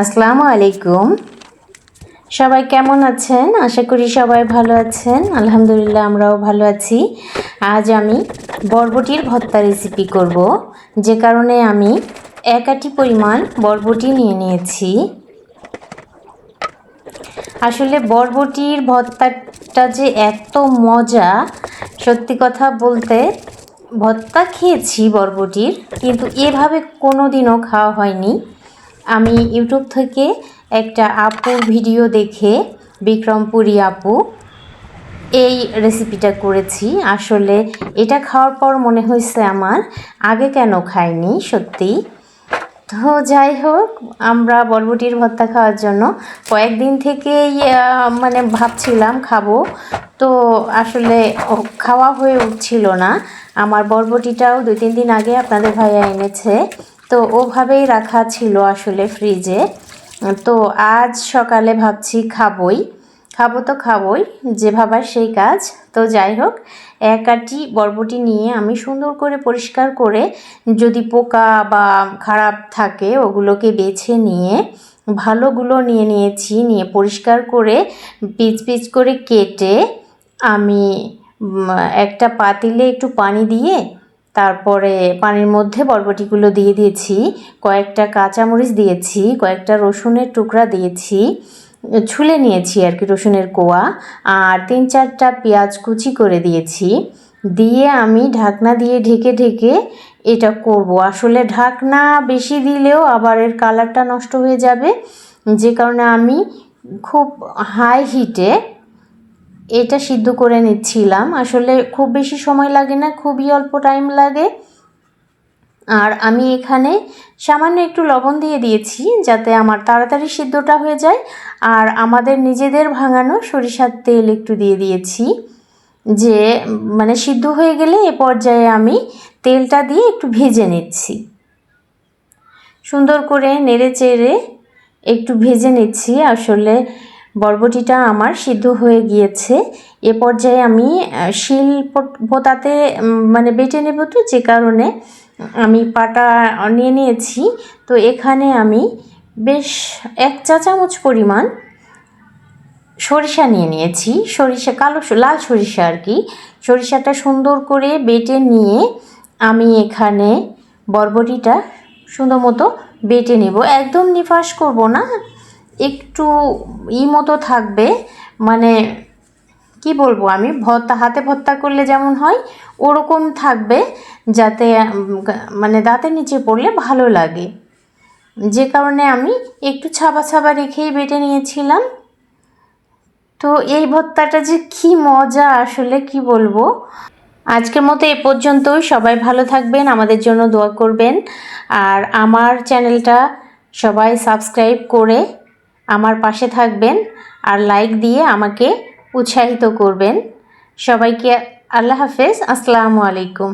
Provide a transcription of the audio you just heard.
আসসালামু আলাইকুম। সবাই কেমন আছেন? আশা করি সবাই ভালো আছেন। আলহামদুলিল্লাহ, আমরাও ভালো আছি। আজ আমি বরবটির ভর্তা রেসিপি করব। যে কারণে আমি এক আটি পরিমাণ বরবটি নিয়ে নিয়েছি। আসলে বরবটির ভর্তাটা যে এত মজা, সত্যি কথা বলতে ভর্তা খেয়েছি বরবটির, কিন্তু এভাবে কোনো দিনও খাওয়া হয়নি। আমি ইউটিউব থেকে একটা আপুর ভিডিও দেখে, বিক্রমপুরী আপু, এই রেসিপিটা করেছি। আসলে এটা খাওয়ার পর মনে হয়েছে আমার, আগে কেন খাইনি, সত্যি? তো যাই হোক, আমরা বরবটির ভর্তা খাওয়ার জন্য কয়েকদিন থেকেই মানে ভাবছিলাম খাব। তো আসলে খাওয়া হয়ে উঠছিল না। আমার বরবটিটাও দুই তিন দিন আগে আপনাদের ভাইয়া এনেছে। তো ওভাবেই রাখা ছিল আসলে ফ্রিজে। তো আজ সকালে ভাবছি খাবই। খাব তো খাবই, যে ভাবার সেই কাজ। তো যাই হোক এক আটি বরবটি নিয়ে আমি সুন্দর করে পরিষ্কার করে যদি পোকা বা খারাপ থাকে ওগুলোকে বেছে নিয়ে ভালোগুলো নিয়ে নিয়েছি, নিয়ে পরিষ্কার করে পিচ পিচ করে কেটে আমি একটা পাতিলে একটু পানি দিয়ে তারপরে পানির মধ্যে বরবটিগুলো দিয়ে দিয়েছি, কয়েকটা কাঁচামরিচ দিয়েছি, কয়েকটা রসুনের টুকরা দিয়েছি, ছুলে নিয়েছি আর কি রসুনের কোয়া, আর তিন চারটা পেঁয়াজ কুচি করে দিয়েছি। দিয়ে আমি ঢাকনা দিয়ে ঢেকে ঢেকে এটা করব। আসলে ঢাকনা বেশি দিলেও আবার এর কালারটা নষ্ট হয়ে যাবে, যে কারণে আমি খুব হাই হিটে এটা সিদ্ধ করে নিচ্ছিলাম। আসলে খুব বেশি সময় লাগে না, খুবই অল্প টাইম লাগে। আর আমি এখানে সামান্য একটু লবণ দিয়ে দিয়েছি যাতে আমার তাড়াতাড়ি সিদ্ধটা হয়ে যায়। আর আমাদের নিজেদের ভাঙানো সরিষার তেল একটু দিয়ে দিয়েছি যে মানে সিদ্ধ হয়ে গেলে এ পর্যায়ে আমি তেলটা দিয়ে একটু ভেজে নিচ্ছি। সুন্দর করে নেড়ে চেড়ে একটু ভেজে নিচ্ছি। আসলে বরবটিটা আমার সিদ্ধ হয়ে গিয়েছে। এ পর্যায়ে আমি শিল পোতাতে মানে বেটে নেব তো যে কারণে আমি পাটা নিয়ে নিয়েছি। তো এখানে আমি বেশ এক চা চামচ পরিমাণ সরিষা নিয়ে নিয়েছি। সরিষা, কালো লাল সরিষা আর কি। সরিষাটা সুন্দর করে বেটে নিয়ে আমি এখানে বরবটিটা সুন্দর মতো বেটে নেব। একদম নিফাস করব না। একটু ই মতো থাকবে মানে কি বলব আমি, ভর্তা, হাতে ভর্তা করলে যেমন হয়, ওরকম থাকবে, যাতে মানে দাঁতের নিচে পড়লে ভালো লাগে। যে কারণে আমি একটু ছাবা ছাবা রেখেই বেটে নিয়েছিলাম। তো এই ভর্তাটা যে কি মজা আসলে কি বলব? আজকের মতো এ পর্যন্তই। সবাই ভালো থাকবেন, আমাদের জন্য দোয়া করবেন। আর আমার চ্যানেলটা সবাই সাবস্ক্রাইব করে আমার পাশে থাকবেন আর লাইক দিয়ে আমাকে উৎসাহিত করবেন। সবাইকে আল্লাহ হাফেজ। আসসালামু আলাইকুম।